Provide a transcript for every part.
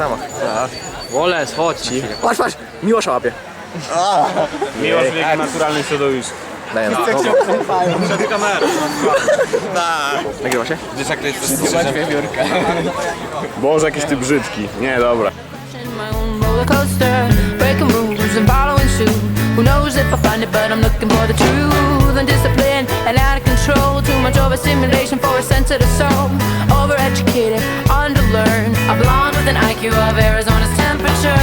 Zamach. Woles, chodź ci. Patrz, patrz! Miłosza łapie. Miłość w jego naturalnym środowisku. Daję na Przed kamerą. Nagrywa się? Wiesz jak to jest wiewiórka. Boże, jakiś ty brzydki. Nie, dobra. my own roller coaster, breaking rules and following suit. Who knows if I find it, but I'm looking for the truth. Undisciplined and out of control. Too much overstimulation for a sensitive soul. Overeducated, underlearned. With an IQ of Arizona's temperature.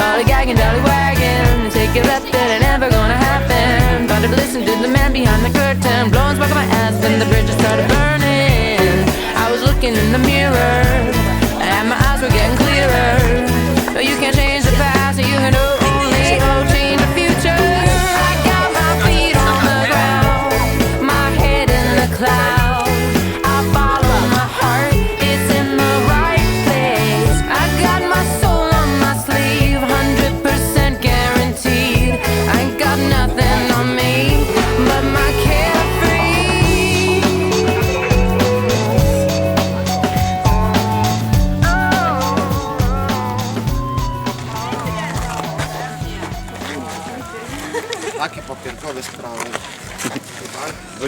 Lollygagging, dollywagging. Take a bet that it never gonna happen. But to listen to the man behind the curtain. Blowing smoke on my ass, then the bridges started burning. I was looking in the mirror,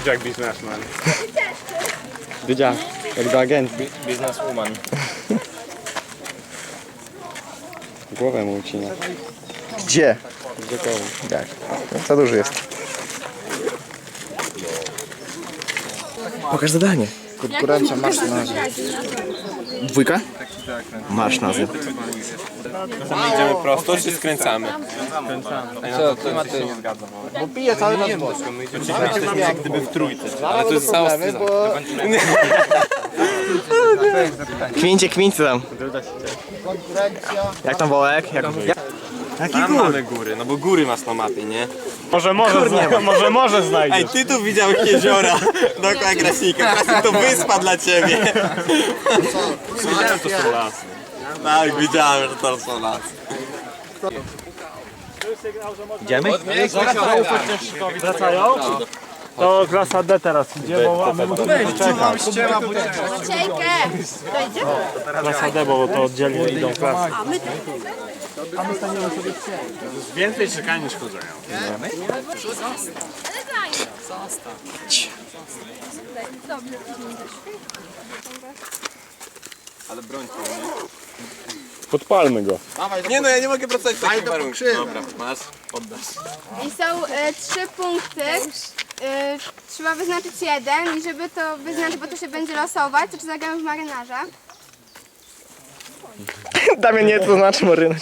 Budziak biznesmen. Wiedział, jak do agencji. Bizneswoman. Głowę mu ucina. Gdzie? Gdzie koło? Jak? Za duży jest. Pokaż zadanie. Konkurencja masz na nazwę. Dwójka? Masz nazwę. Idziemy prosto, czy skręcamy? Co, ty ma ty? Bo piję cały czas wodę. Jesteśmy jak gdyby w trójce. Ale to jest cała Problemy, bo Kwińcie, kwińcie tam. Jak tam wołek? Jak... Jak... Tam mamy góry, no bo góry masz na mapie, nie? Może, może, zna- może, może znajdziesz. Ej, ty tu widziałeś jeziora dookoła Krasika. Krasik to wyspa dla ciebie. Widziałem, to są lasy. Tak, widziałem, że to są lasy. Idziemy? Wracają? To klasa D teraz idzie, bo my musimy poczekać. Klasa D, bo to oddzielnie idą klasy. Więcej czekania niż chodzenia. Ale broń Podpalmy go. Nie no, ja nie mogę pracować w warunku. Dobra, masz, oddasz. I są e, trzy punkty. E, trzeba wyznaczyć jeden i żeby to wyznaczyć, bo to się będzie losować, to czy zagramy w marynarza? Damian nie to znaczy marynarz.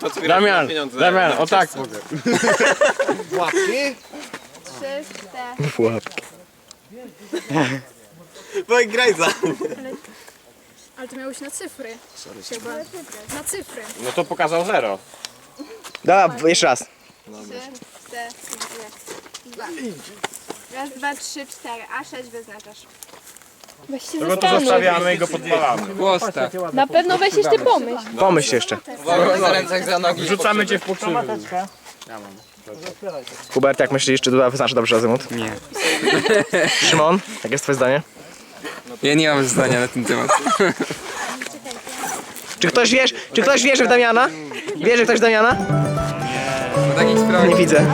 To co Damian, pieniądze. Damian, o tak. Łapki. Cztery. Łapki. Bo graj za. Ale to miało się na cyfry. Chyba. Na cyfry. No to pokazał zero. Dobra, jeszcze raz. Trzy, cztery, dwa. Raz, dwa, trzy, cztery. A sześć wyznaczasz. Weź się Tego tu zostawiamy i go podpalamy. Głosta. Na pewno weź jeszcze pomyśl. Pomyśl jeszcze. Na rękach za nogi. Rzucamy cię w. Hubert, jak myślisz, czy Duda wyznaczy dobrze azymut? Nie. Szymon, jakie jest twoje zdanie? Ja nie mam zdania na ten temat. Czy ktoś wiesz, czy ktoś wierzy w Damiana? Wierzy ktoś w Damiana? Po takich sprawach. Nie widzę.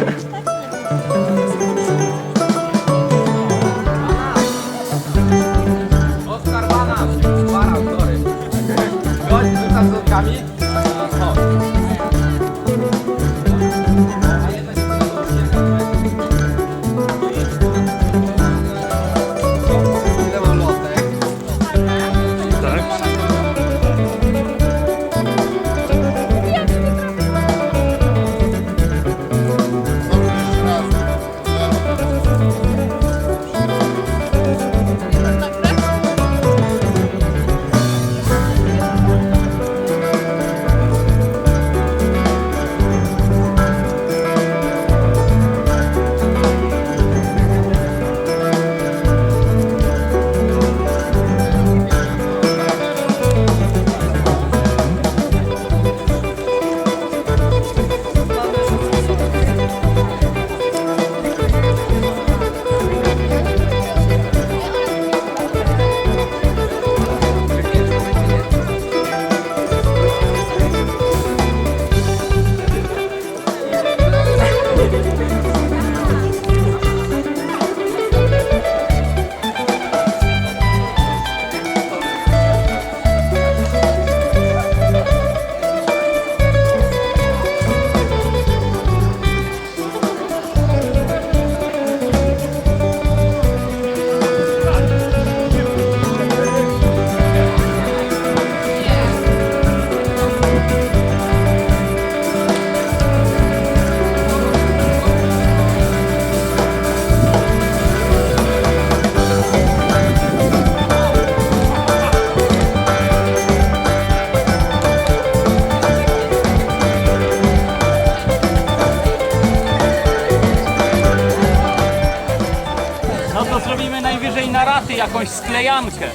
jakąś sklejankę.